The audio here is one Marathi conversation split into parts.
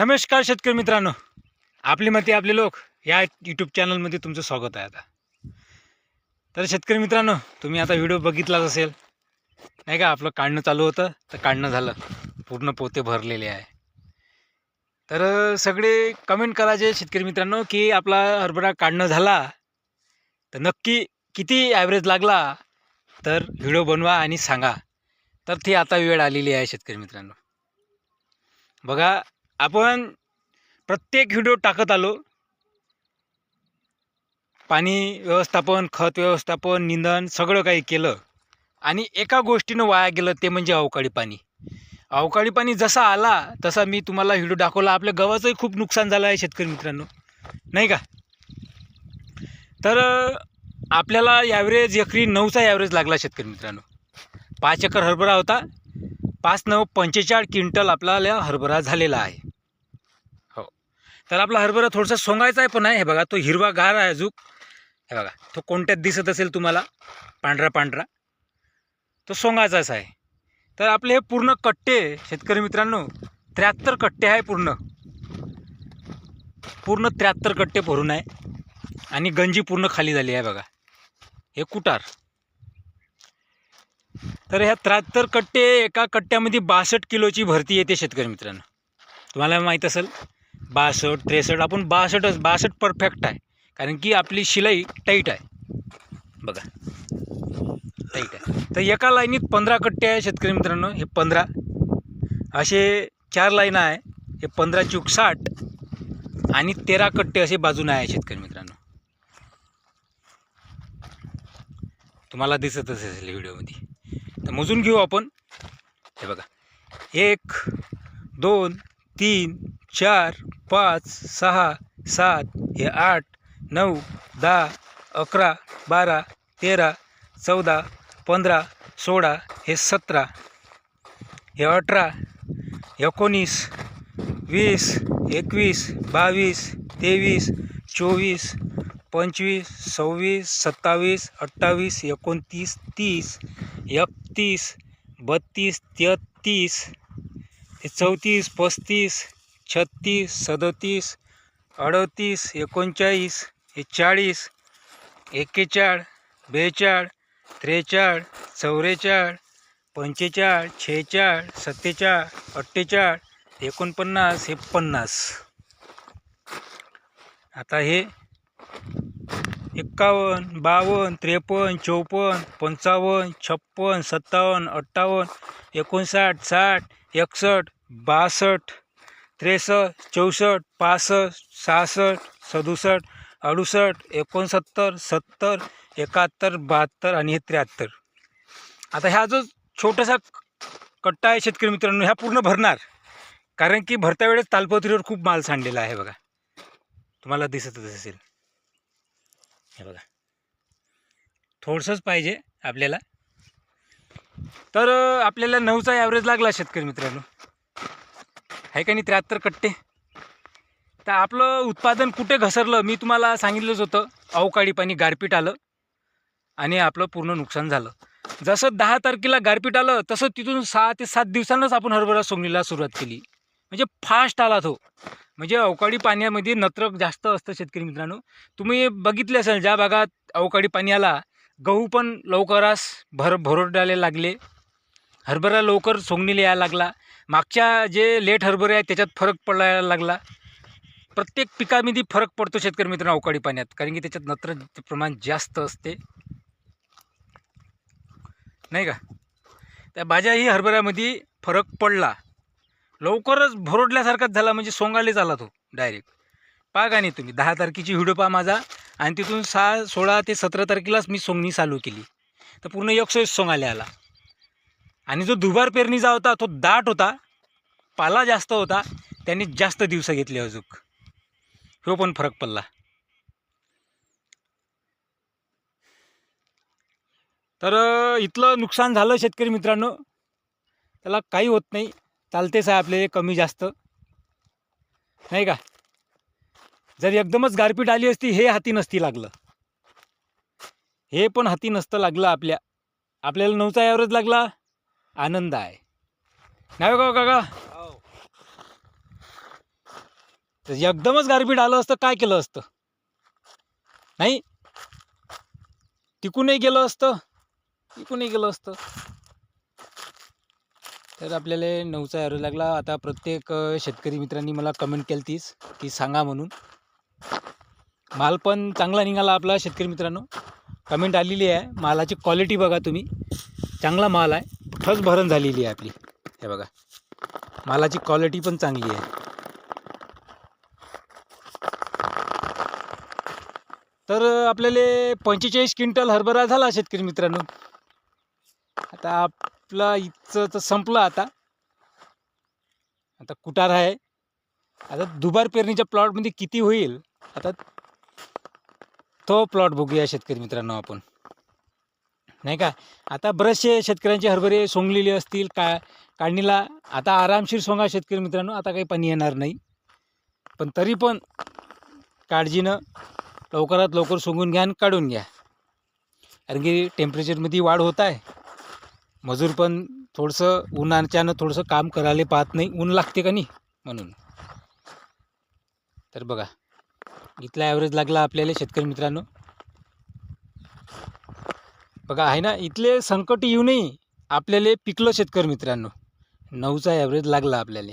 नमस्कार शेतकरी मित्रांनो. आपली मते आपले लोक या यूट्यूब चॅनलमध्ये तुमचं स्वागत आहे आता. तर शेतकरी मित्रांनो तुम्ही आता व्हिडिओ बघितलाच असेल. नाही का आपलं काढणं चालू होतं तर काढणं झालं. पूर्ण पोते भरलेले आहे. तर सगळे कमेंट करायचे शेतकरी मित्रांनो की आपला हरभरा काढणं झाला तर नक्की किती ॲव्हरेज लागला तर व्हिडिओ बनवा आणि सांगा. तर ती आता वेळ आलेली आहे शेतकरी मित्रांनो. बघा आपण प्रत्येक व्हिडिओ टाकत आलो. पाणी व्यवस्थापन खत व्यवस्थापन निंदन सगळं काही केलं. आणि एका गोष्टीनं वाया गेलं ते म्हणजे अवकाळी पाणी. अवकाळी पाणी जसा आला तसा मी तुम्हाला व्हिडिओ दाखवला. आपल्या गव्हाचंही खूप नुकसान झालं आहे शेतकरी मित्रांनो. नाही का? तर आपल्याला ॲव्हरेज एकरी नऊचा ॲव्हरेज लागला शेतकरी मित्रांनो. पाच एकर हरभरा होता. पाच नऊ पंचेचाळीस क्विंटल आपल्याला हरभरा झालेला आहे. तर आपला हरभरा थोडासा सोंगायचा आहे पण आहे हे बघा तो हिरवा गार आहे अजूक हे बघा तो कोणत्यात दिसत असेल तुम्हाला? पांढरा पांढरा. तो सोंगायचाच आहे. तर आपले हे पूर्ण कट्टे शेतकरी मित्रांनो त्र्याहत्तर कट्टे आहे पूर्ण. पूर्ण त्र्याहत्तर कट्टे भरून आहे. आणि गंजी पूर्ण खाली झाली आहे बघा. हे कुटार. तर ह्या त्र्याहत्तर कट्टे एका कट्ट्यामध्ये बासष्ट किलोची भरती येते शेतकरी मित्रांनो. तुम्हाला माहीत असेल बासष्ट त्रेसष्ट आपण बासष्टच बासष्ट परफेक्ट आहे. कारण की आपली शिलाई टाईट आहे. बघा. टाईट आहे. तर एका लाईनीत पंधरा कट्टे आहे शेतकरी मित्रांनो हे पंधरा. असे चार लाईन आहे हे पंधरा चूक साठ आणि तेरा कट्टे असे बाजूने आहे शेतकरी मित्रांनो. तुम्हाला दिसतच असेल व्हिडिओमध्ये. तर मोजून घेऊ आपण. हे बघा. एक दोन तीन चार पाच सहा सात हे आठ नऊ दहा अकरा बारा तेरा चौदा पंधरा सोळा हे सतरा हे अठरा एकोणीस वीस एकवीस बावीस तेवीस चोवीस पंचवीस सव्वीस सत्तावीस अठ्ठावीस एकोणतीस तीस एकतीस बत्तीस तेहत्तीस हे चौतीस पस्तीस छत्तीस सदतीस अडतीस एकोणचाळीस चाळीस एक्केचाळ बेचाळ त्रेचाळ चौवेचाळ पंचेचाळ छेचाळ सत्तेचाळ अठ्ठेचाळ एकोणपन्नास हे पन्नास आता हे एक्कावन्न बावन्न त्रेपन्न चौपन्न पंचावन्न छप्पन सत्तावन्न अठ्ठावन्न एकोणसाठ साठ एकसष्ट बासष्ट. त्रेसष्ट चौसष्ट पासष्ट सहासष्ट सदुसष्ट अडुसष्ट एकोणसत्तर सत्तर एकाहत्तर बहात्तर आणि हे त्र्याहत्तर. आता ह्या जो छोटासा कट्टा आहे शेतकरी मित्रांनो ह्या पूर्ण भरणार. कारण की भरत्या वेळेस तालपत्रीवर खूप माल सांडलेला आहे बघा. तुम्हाला दिसतच असेल. हे बघा. थोडंसंच पाहिजे आपल्याला. तर आपल्याला नऊचा ॲव्हरेज लागला शेतकरी मित्रांनो. आहे का नाही त्र्याहत्तर कट्टे? तर आपलं उत्पादन कुठे घसरलं? मी तुम्हाला सांगितलंच होतं अवकाळी पाणी गारपीट आलं आणि आपलं पूर्ण नुकसान झालं. जसं दहा तारखेला गारपीट आलं तसं तिथून सहा ते सात दिवसांनाच आपण हरभरा सोंगणीला सुरुवात केली. म्हणजे फास्ट आला तो. म्हणजे अवकाळी पाण्यामध्ये नत्रक जास्त असतं शेतकरी मित्रांनो. तुम्ही बघितले असेल ज्या भागात अवकाळी पाणी आला गहू पण लवकरास भर भरोडायला लागले. हरभरा लवकर सोंगणीला यायला लागला. मागच्या जे लेट हरभरे आहेत त्याच्यात फरक पडायला लागला. प्रत्येक पिकामध्ये फरक पडतो शेतकरी मित्रांनो अवकाळी पाण्यात. कारण की त्याच्यात नत्रचं प्रमाण जास्त असते. नाही का? त्या भाज्याही हरभऱ्यामध्ये फरक पडला. लवकरच भरोडल्यासारखाच झाला म्हणजे सोंगाले आला तो डायरेक्ट. पहा का नाही तुम्ही दहा तारखेची व्हिडिओ पहा माझा आणि तिथून सहा सोळा ते सतरा तारखेलाच मी सोंगणी चालू केली. तर पूर्ण एकशे सोंगाले आला. आणि जो दुबार पेरणीचा होता तो दाट होता पाला जास्त होता त्यांनी जास्त दिवस घेतले अजूक. हो पण फरक पडला. तर इथलं नुकसान झालं शेतकरी मित्रांनो. त्याला काही होत नाही. चालतेच आहे आपले कमी जास्त. नाही का? जर एकदमच गारपीट आली असती हे हाती नसती लागलं. हे पण हाती नसतं लागलं आपल्या. आपल्याला नऊचा ॲव्हरेज लागला. आनंद आहे. नाही का हो काका? तर एकदमच गारपीट आलं असतं काय केलं असतं? नाही? टिकूनही गेलं असतं टिकूनही गेलं असतं. तर आपल्याला नऊचा ॲव्हरेज लागला. आता प्रत्येक शेतकरी मित्रांनी मला कमेंट केली तीच की सांगा म्हणून. माल पण चांगला निघाला आपला शेतकरी मित्रांनो. कमेंट आलेली आहे. मालाची क्वालिटी बघा तुम्ही. चांगला माल आहे. ठस भरण झालेली आहे आपली. हे बघा. मालाची क्वालिटी पण चांगली आहे. तर आपल्याला पंचेचाळीस क्विंटल हरभरा झाला शेतकरी मित्रांनो. आता आपला इथचं तर संपलं आता. आता कुटार आहे? आता दुबार पेरणीच्या प्लॉटमध्ये किती होईल? आता तो प्लॉट बघूया शेतकरी मित्रांनो आपण. नाही का? आता बरेचसे शेतकऱ्यांचे हरभरे सोंगलेले असतील का काढणीला आता आरामशीर सोंगा शेतकरी मित्रांनो आता काही पाणी येणार नाही. पण तरी पण काळजीनं लवकरात लवकर सोंगून घ्या आणि काढून घ्या. कारण की टेम्परेचरमध्ये वाढ होत आहे. मजूर पण थोडंसं उन्हाच्यानं थोडंसं काम करायला पाहत नाही. ऊन लागते का नाही म्हणून. तर बघा इथला ॲव्हरेज लागला आपल्याला शेतकरी मित्रांनो. बघा आहे ना इथले संकट येऊ नये. आपल्याला पिकलं शेतकरी मित्रांनो. नऊचा ॲव्हरेज लागला आपल्याला.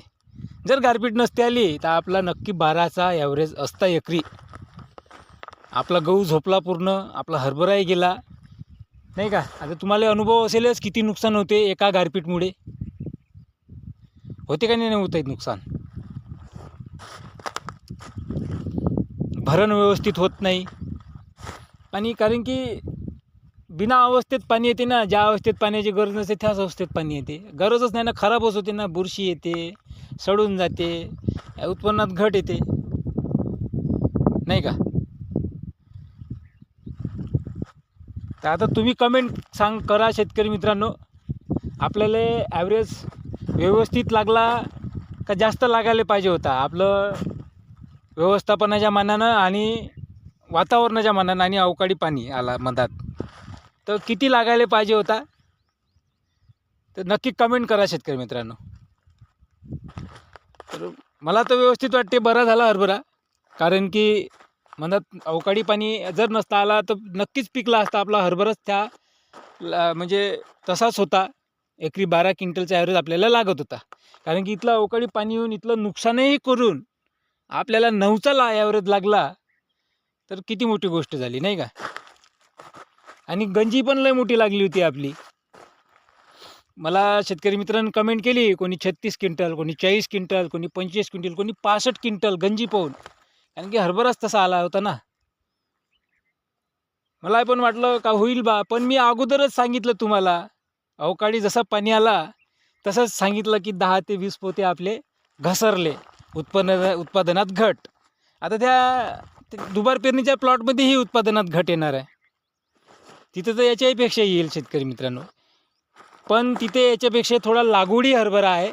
जर गारपीट नसते आली तर आपला नक्की बाराचा ॲव्हरेज असता एकरी. आपला गहू झोपला पूर्ण आपला हरभराही गेला. नाही का? आता तुम्हाला अनुभव असेलच किती नुकसान होते एका गारपीटमुळे. होते का नाही होत आहेत नुकसान? भरण व्यवस्थित होत नाही. आणि कारण की बिना अवस्थेत पाणी येते ना ज्या अवस्थेत पाण्याची गरज नसते त्याच अवस्थेत पाणी येते. गरजच नाही ना खराबच होते ना बुरशी येते सडून जाते उत्पन्नात घट येते. नाही का? तर आता तुम्ही कमेंट सांग करा शेतकरी मित्रांनो. आपल्याला ॲव्हरेज व्यवस्थित लागला का जास्त लागायला पाहिजे होता? आपलं व्यवस्थापनाच्या मानानं आणि वातावरणाच्या मानानं आणि अवकाळी पाणी आला मधात. तर किती लागायला पाहिजे होता? तर नक्की कमेंट करा शेतकरी मित्रांनो. तर मला तर व्यवस्थित वाटते बरा झाला हरभरा. कारण की मनात अवकाळी पाणी जर नसता आला तर नक्कीच पिकला असता आपला हरभराच त्या ला- म्हणजे तसाच होता. एकरी बारा क्विंटलचा ॲव्हरेज आपल्याला लागत होता. कारण की इथलं अवकाळी पाणी येऊन इथलं नुकसानही करून आपल्याला नऊचा ला ॲव्हरेज लागला तर किती मोठी गोष्ट झाली नाही का? आणि गंजी पण लय मोठी लागली होती आपली. मला शेतकरी मित्रांनी कमेंट केली कोणी छत्तीस क्विंटल कोणी चाळीस क्विंटल कोणी पंचवीस क्विंटल कोणी पासष्ट क्विंटल गंजी पाहून. कारण की हरभराच तसा आला होता ना. मला पण वाटलं का होईल बा पण मी अगोदरच सांगितलं तुम्हाला. अवकाळी जसा पाणी आला तसंच सांगितलं की दहा ते वीस पोते आपले घसरले उत्पन्न उत्पादनात घट. आता त्या ते दुबार पेरणीच्या प्लॉटमध्येही उत्पादनात घट येणार आहे. तिथं तर याच्याहीपेक्षा येईल शेतकरी मित्रांनो. पण तिथे याच्यापेक्षा थोडा लागवडी हरभरा आहे.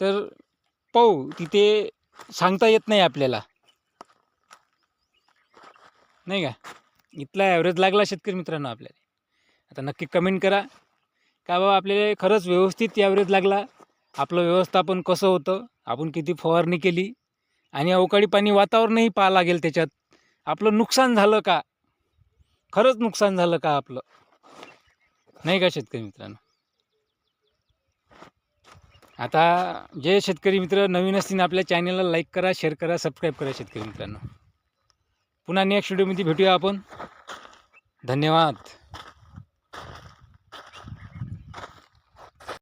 तर पाहू तिथे सांगता येत नाही आपल्याला. नाही का? इथला ॲव्हरेज लागला शेतकरी मित्रांनो आपल्याला. आता नक्की कमेंट करा. का बाबा आपल्याला खरंच व्यवस्थित ॲव्हरेज लागला? आपलं व्यवस्थापन कसं होतं? आपण किती फवारणी केली? आणि अवकाळी पाणी वातावरणही पाहा लागेल त्याच्यात. आपलं नुकसान झालं का? खरंच नुकसान झालं का आपलं? नाही का शेतकरी मित्रांनो? आता जे शेतकरी मित्र नवीन असतील आपल्या चॅनलला लाईक करा शेअर करा सबस्क्राईब करा शेतकरी मित्रांनो. पुन्हा नेक्स्ट व्हिडिओमध्ये भेटूया आपण. धन्यवाद.